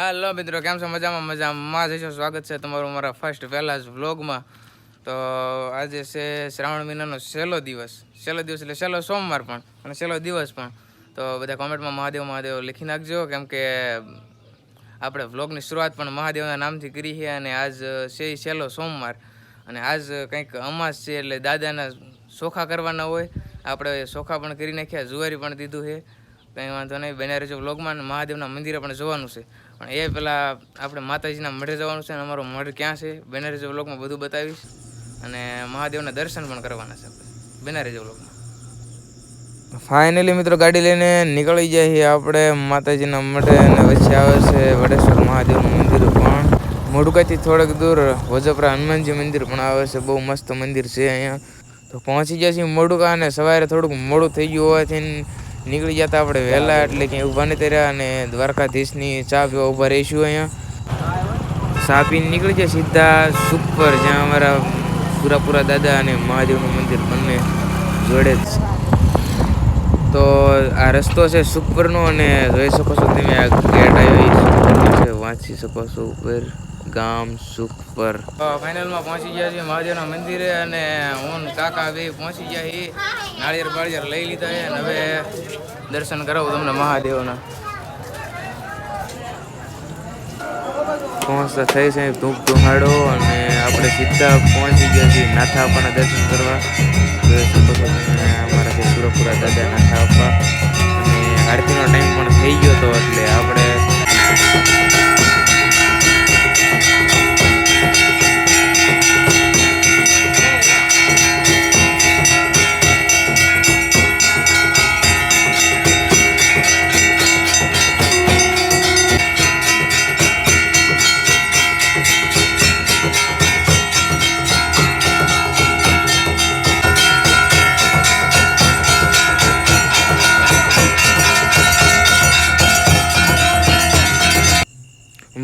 હાલો મિત્રો, કેમ છો? મજામાં મજામાં. જઈશો સ્વાગત છે તમારું મારા ફર્સ્ટ પહેલા જ વ્લોગમાં તો આજે છે શ્રાવણ મહિનાનો છેલ્લો દિવસ. છેલ્લો દિવસ એટલે છેલ્લો સોમવાર પણ, અને છેલ્લો દિવસ પણ. તો બધા કોમેન્ટમાં મહાદેવ મહાદેવ લખી નાખજો, કેમ કે આપણે વ્લોગની શરૂઆત પણ મહાદેવના નામથી કરી છે અને આજ છે છેલ્લો સોમવાર. અને આજ કંઈક અમાસ છે એટલે દાદાના સોખા કરવાના હોય. આપણે સોખા પણ કરી નાખ્યા, જુવારી પણ દીધું છે. કંઈ વાંધો નહીં. બન્યા રહેજો વ્લોગમાં મહાદેવના મંદિરે પણ જવાનું છે. પણ એ પહેલાં આપણે માતાજીના મઢે જવાનું છે અને અમારો મઢ ક્યાં છે? બન્યા રહેજો વ્લોગમાં, બધું બતાવીશ. અને મહાદેવના દર્શન પણ કરવાના છે આપણે. બન્યા રહેજો ફાઇનલી મિત્રો ગાડી લઈને નીકળી જાય છીએ આપણે માતાજીના મઢે અને વચ્ચે આવે છે વડેશ્વર મહાદેવનું મંદિર પણ. મોડુકાથી થોડેક દૂર વજપરા હનુમાનજી મંદિર પણ આવે છે. બહુ મસ્ત મંદિર છે અહીંયા. તો પહોંચી ગયા છીએ મોડુકા અને સવારે થોડુંક મોડું થઈ ગયું હોવાથી નીકળી જતા આપણે વહેલા એટલે કે ઊભા નથી રહ્યા અને દ્વારકાધીશની ચા પીવા ઊભા રહીશું અહીંયા. ચા પીને નીકળી જાય સીધા સુપર જ્યાં અમારા પૂરા પૂરા દાદા અને મહાદેવનું મંદિર બંને જોડે જ તો આ રસ્તો છે સુપરનો અને જોઈ શકો છો તમે આ ગેટ આવ્યો છે. વાંચી શકો છો ઉપર. ગામ સુપર ફાઇનલમાં પહોંચી ગયા છીએ મહાદેવના મંદિરે અને હું કાકા બે પહોંચી ગયા છીએ. નાળિયેર બાળિયેર લઈ લીધા છે અને હવે દર્શન કરાવું તમને મહાદેવના. પહોંચતા થઈ છે ધૂપ ધુહાડો અને આપણે સીધા પહોંચી ગયા છીએ નાથા આપવાના દર્શન કરવા. છો અમારા સુરપુરા દાદા નાથા આપવા અને આરતીનો ટાઈમ પણ થઈ ગયો હતો એટલે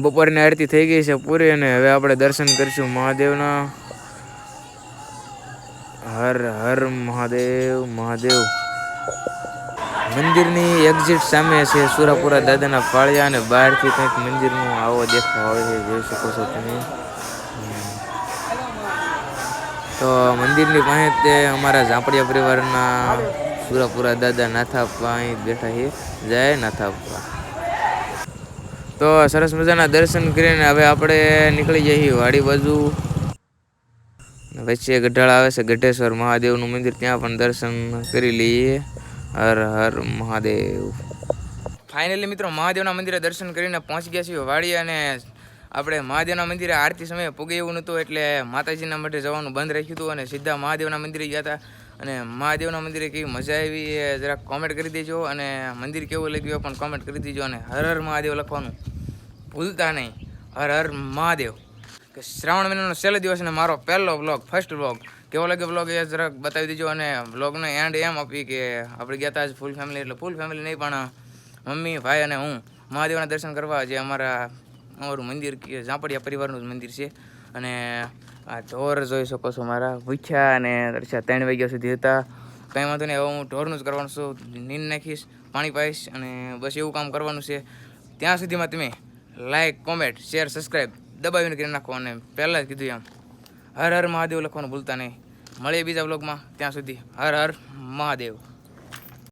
બપોરની આરતી થઈ ગઈ છે પૂરી અને હવે આપણે દર્શન કરીશું મહાદેવના. હર હર મહાદેવ મહાદેવ. મંદિરની એક્ઝિટ સામે છે સુરાપુરા દાદાના ફાળિયા અને બહારથી કંઈક મંદિરનું આવો દેખાવ આવે છે, જોઈ શકો છો તમે. તો મંદિરની પાસે તે અમારા ઝાંપડિયા પરિવારના સુરાપુરા દાદા નાથાપ્પા અહીં બેઠા છે. જય નાથાપ્પા તો સરસ મજાના દર્શન કરીને હવે આપણે નીકળી જઈએ વાડી બાજુ. વચ્ચે ગઢાળ આવે છે, ગઢેશ્વર મહાદેવનું મંદિર, ત્યાં પણ દર્શન કરી લઈએ. હર હર મહાદેવ. ફાઇનલી મિત્રો, મહાદેવના મંદિરે દર્શન કરીને પહોંચી ગયા છીએ વાડી અને આપણે મહાદેવના મંદિરે આરતી સમયે પૂગે એવું નહોતું, એટલે માતાજીના મઢે જવાનું બંધ રાખ્યું હતું અને સીધા મહાદેવના મંદિરે ગયા હતા. અને મહાદેવના મંદિરે કેવી મજા આવી એ જરાક કોમેન્ટ કરી દેજો અને મંદિર કેવું લાગ્યું પણ કોમેન્ટ કરી દેજો અને હર હર મહાદેવ લખવાનું ભૂલતા નહીં. હર હર મહાદેવ. કે શ્રાવણ મહિનાનો છેલ્લો દિવસ અને મારો પહેલો વ્લોગ ફર્સ્ટ વ્લોગ કેવો લાગ્યો વ્લોગ એ જરાક બતાવી દેજો અને વ્લોગનો એન્ડ એમ આપી કે આપણે ગયા હતા ફૂલ ફેમિલી એટલે ફૂલ ફેમિલી નહીં પણ મમ્મી, ભાઈ અને હું મહાદેવના દર્શન કરવા જે અમારા અમારું મંદિર ઝાંપડિયા પરિવારનું જ મંદિર છે. અને આ ઢોર જોઈ શકો છો મારા, ભૂખ્યા અને દર્શા ત્રણ વાગ્યા સુધી હતા. કંઈ વાંધો નહીં, હવે હું ઢોરનું જ કરવાનું છું. નીંદ નાખીશ, પાણી પાઈશ અને બસ એવું કામ કરવાનું છે. ત્યાં સુધીમાં તમે લાઈક કોમેન્ટ શેર સબસ્ક્રાઈબ દબાવીને કરી નાખો અને પહેલાં જ કીધું એમ, હર હર મહાદેવ લખવાનું ભૂલતા નહીં. મળીએ બીજા બ્લોગમાં ત્યાં સુધી હર હર મહાદેવ.